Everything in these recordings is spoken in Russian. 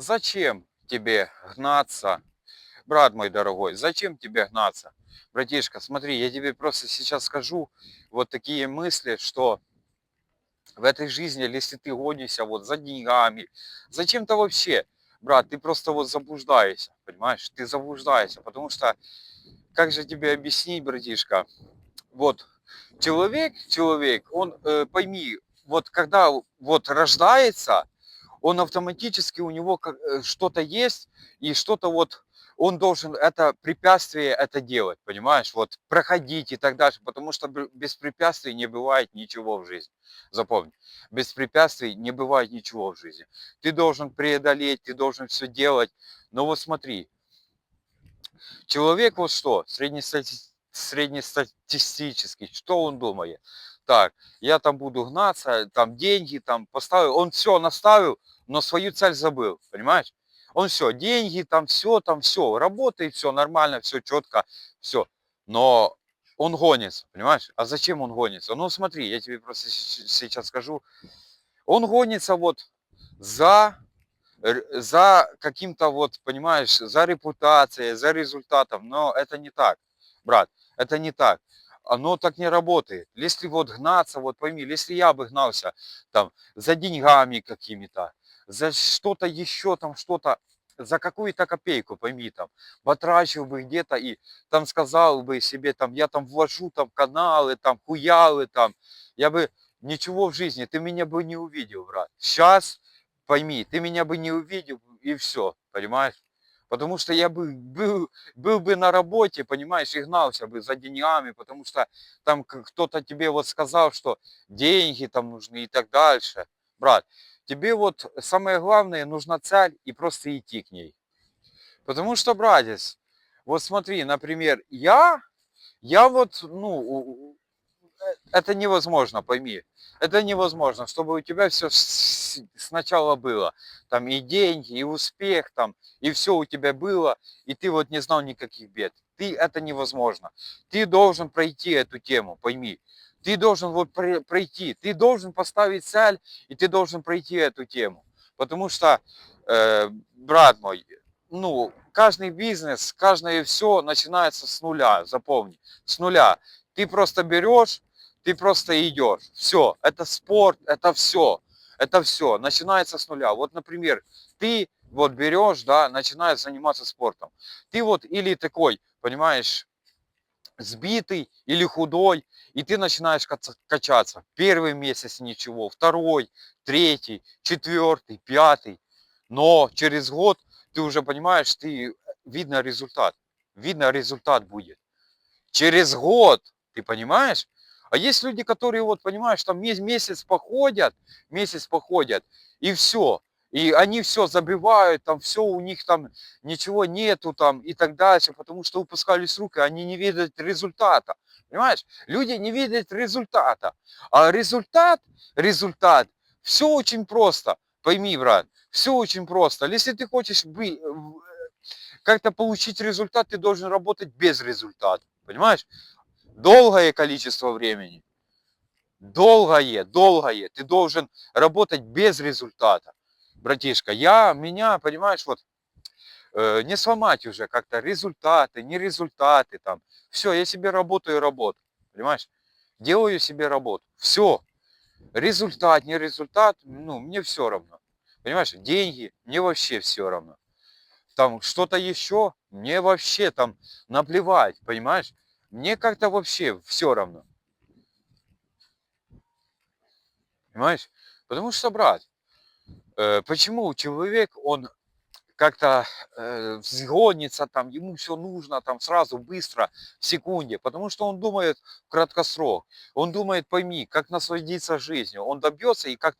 Зачем тебе гнаться, брат мой дорогой, зачем тебе гнаться? Братишка, смотри, я тебе просто сейчас скажу вот такие мысли, что в этой жизни, если ты гонишься вот за деньгами, зачем-то вообще, брат, ты просто вот заблуждаешься, понимаешь? Ты заблуждаешься, потому что, как же тебе объяснить, братишка, вот человек, человек, он, э, пойми, вот когда вот рождается, он автоматически у него э, что-то есть и что-то вот он должен это препятствие это делать, понимаешь, вот проходить и так дальше, потому что без препятствий не бывает ничего в жизни. Запомни, без препятствий не бывает ничего в жизни. Ты должен преодолеть, ты должен все делать. Но вот смотри, человек вот что, среднестатистический, среднестатистический, что он думает? Так, я там буду гнаться, там деньги, там поставил, он все наставил, но свою цель забыл, понимаешь? Он все, деньги, там все, там все, работает, все нормально, все четко, все. Но он гонится, понимаешь? А зачем он гонится? Ну смотри, я тебе просто сейчас скажу. Он гонится вот за, за каким-то вот, понимаешь, за репутацией, за результатом. Но это не так, брат, это не так оно так не работает. Если вот гнаться, вот пойми, если я бы гнался там за деньгами какими-то, за что-то еще там, что-то, за какую-то копейку, пойми там, потрачил бы где-то и там сказал бы себе там, я там ввожу там каналы, там хуялы там, я бы ничего в жизни, ты меня бы не увидел, брат. Сейчас, пойми, ты меня бы не увидел и все, понимаешь? Потому что я бы был, был бы на работе, понимаешь, и гнался бы за деньгами, потому что там кто-то тебе вот сказал, что деньги там нужны и так дальше. Брат, тебе вот самое главное, нужна цель и просто идти к ней. Потому что, братец, вот смотри, например, я, я вот, ну, это невозможно, пойми. Это невозможно, чтобы у тебя все сначала было. Там и деньги, и успех, там, и все у тебя было, и ты вот не знал никаких бед. Ты это невозможно. Ты должен пройти эту тему, пойми. Ты должен вот пройти, ты должен поставить цель, и ты должен пройти эту тему. Потому что, э, брат мой, ну, каждый бизнес, каждое все начинается с нуля, запомни, с нуля. Ты просто берешь, ты просто идешь. Все, это спорт, это все. Это все, начинается с нуля. Вот, например, ты вот берешь, да, начинаешь заниматься спортом. Ты вот или такой, понимаешь, сбитый или худой, и ты начинаешь качаться. Первый месяц ничего, второй, третий, четвертый, пятый. Но через год ты уже понимаешь, ты видно результат. Видно результат будет. Через год, ты понимаешь? А есть люди, которые, вот, понимаешь, там месяц походят, месяц походят, и все. И они все забивают, там все у них там ничего нету там и так дальше, потому что упускались руки, они не видят результата. Понимаешь? Люди не видят результата. А результат, результат, все очень просто. Пойми, брат, все очень просто. Если ты хочешь быть, как-то получить результат, ты должен работать без результата. Понимаешь? Долгое количество времени. Долгое, долгое. Ты должен работать без результата. Братишка, я, меня, понимаешь, вот э, не сломать уже как-то результаты, не результаты там. Все, я себе работаю работу. Понимаешь? Делаю себе работу. Все. Результат, не результат, ну, мне все равно. Понимаешь, деньги, мне вообще все равно. Там что-то еще, мне вообще там наплевать, понимаешь? Мне как-то вообще все равно. Понимаешь? Потому что, брат, э, почему человек, он как-то э, взгонится, там, ему все нужно там сразу, быстро, в секунде, потому что он думает в краткосрок, он думает, пойми, как насладиться жизнью, он добьется и как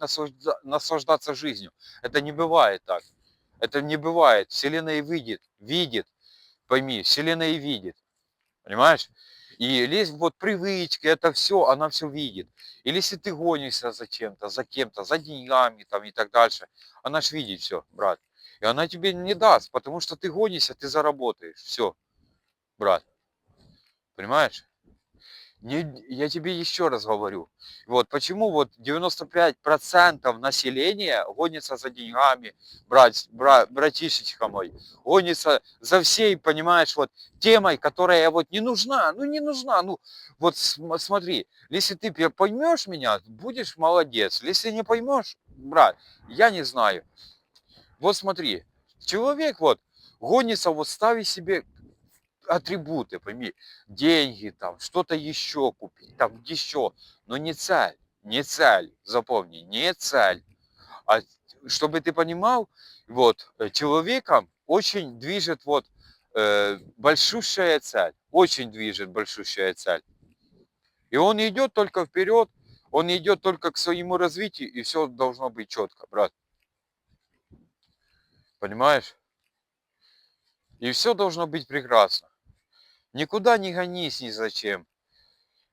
наслаждаться жизнью. Это не бывает так, это не бывает, Вселенная видит, видит, пойми, Вселенная видит, Понимаешь? И лезть вот привычки, это все, она все видит. Или если ты гонишься за чем-то, за кем-то, за деньгами там и так дальше, она ж видит все, брат. И она тебе не даст, потому что ты гонишься, ты заработаешь. Все, брат. Понимаешь? Не, я тебе еще раз говорю. Вот почему вот 95% населения гонится за деньгами, брать, бра, братишечка мой, гонится за всей, понимаешь, вот темой, которая вот не нужна, ну не нужна, ну вот смотри, если ты поймешь меня, будешь молодец, если не поймешь, брат, я не знаю. Вот смотри, человек вот гонится, вот ставить себе атрибуты, пойми, деньги там, что-то еще купить, там еще, но не цель, не цель, запомни, не цель. А чтобы ты понимал, вот, э, человеком очень движет вот э, большущая цель, очень движет большущая цель. И он идет только вперед, он идет только к своему развитию, и все должно быть четко, брат. Понимаешь? И все должно быть прекрасно. Никуда не гонись ни зачем.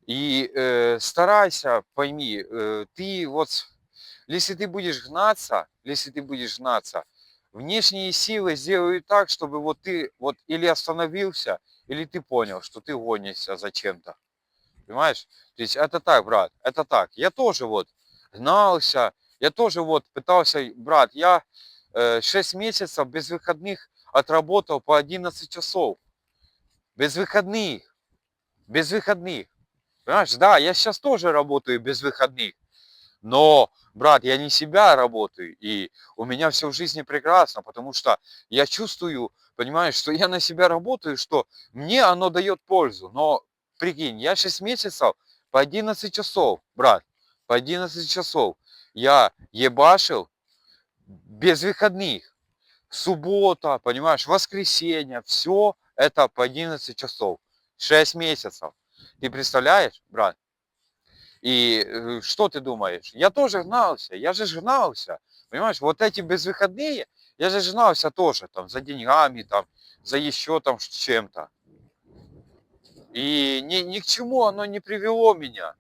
И э, старайся, пойми, э, ты вот, если ты будешь гнаться, если ты будешь гнаться, внешние силы сделают так, чтобы вот ты вот или остановился, или ты понял, что ты гонишься за чем-то. Понимаешь? То есть это так, брат, это так. Я тоже вот гнался, я тоже вот пытался, брат, я э, 6 месяцев без выходных отработал по 11 часов. Без выходных. Без выходных. Понимаешь, да, я сейчас тоже работаю без выходных. Но, брат, я не себя работаю, и у меня все в жизни прекрасно, потому что я чувствую, понимаешь, что я на себя работаю, что мне оно дает пользу. Но, прикинь, я 6 месяцев по 11 часов, брат, по 11 часов я ебашил без выходных. Суббота, понимаешь, воскресенье, все это по 11 часов. 6 месяцев. Ты представляешь, брат? И э, что ты думаешь? Я тоже гнался, я же гнался. Понимаешь, вот эти безвыходные, я же гнался тоже, там, за деньгами, там, за еще там чем-то. И ни, ни к чему оно не привело меня.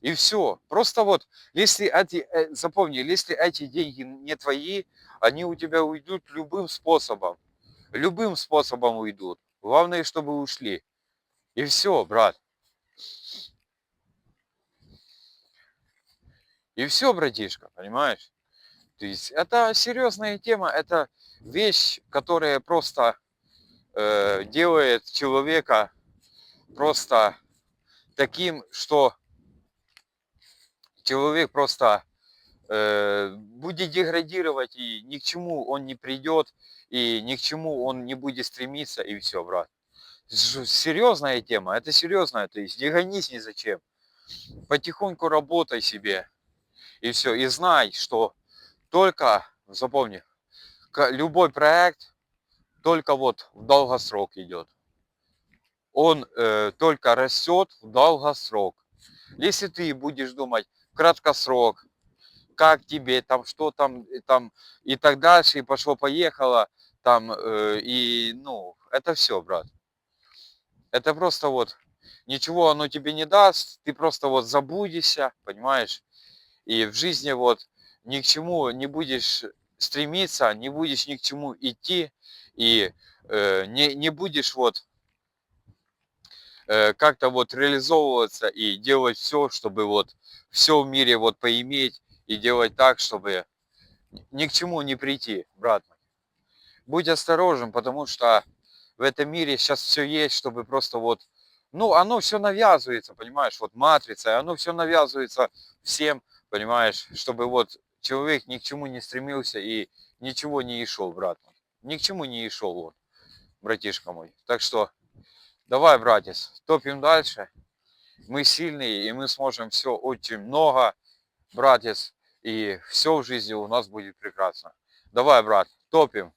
И все. Просто вот, если эти, э, запомни, если эти деньги не твои, они у тебя уйдут любым способом любым способом уйдут. Главное, чтобы ушли. И все, брат. И все, братишка, понимаешь? То есть это серьезная тема, это вещь, которая просто э, делает человека просто таким, что человек просто будет деградировать и ни к чему он не придет, и ни к чему он не будет стремиться, и все, брат. Серьезная тема, это серьезная, то есть не гонись ни зачем. Потихоньку работай себе, и все, и знай, что только, запомни, любой проект только вот в долгосрок идет. Он э, только растет в долгосрок. Если ты будешь думать краткосрок, как тебе, там, что там, там, и так дальше, и пошло-поехало, там, э, и, ну, это все, брат. Это просто вот, ничего оно тебе не даст, ты просто вот забудешься, понимаешь, и в жизни вот ни к чему не будешь стремиться, не будешь ни к чему идти, и э, не, не будешь вот э, как-то вот реализовываться и делать все, чтобы вот все в мире вот поиметь, и делать так, чтобы ни к чему не прийти, брат мой. Будь осторожен, потому что в этом мире сейчас все есть, чтобы просто вот, ну, оно все навязывается, понимаешь, вот матрица, оно все навязывается всем, понимаешь, чтобы вот человек ни к чему не стремился и ничего не и брат мой. Ни к чему не и шел, вот, братишка мой. Так что, давай, братец, топим дальше. Мы сильные, и мы сможем все очень много, братец и все в жизни у нас будет прекрасно. Давай, брат, топим.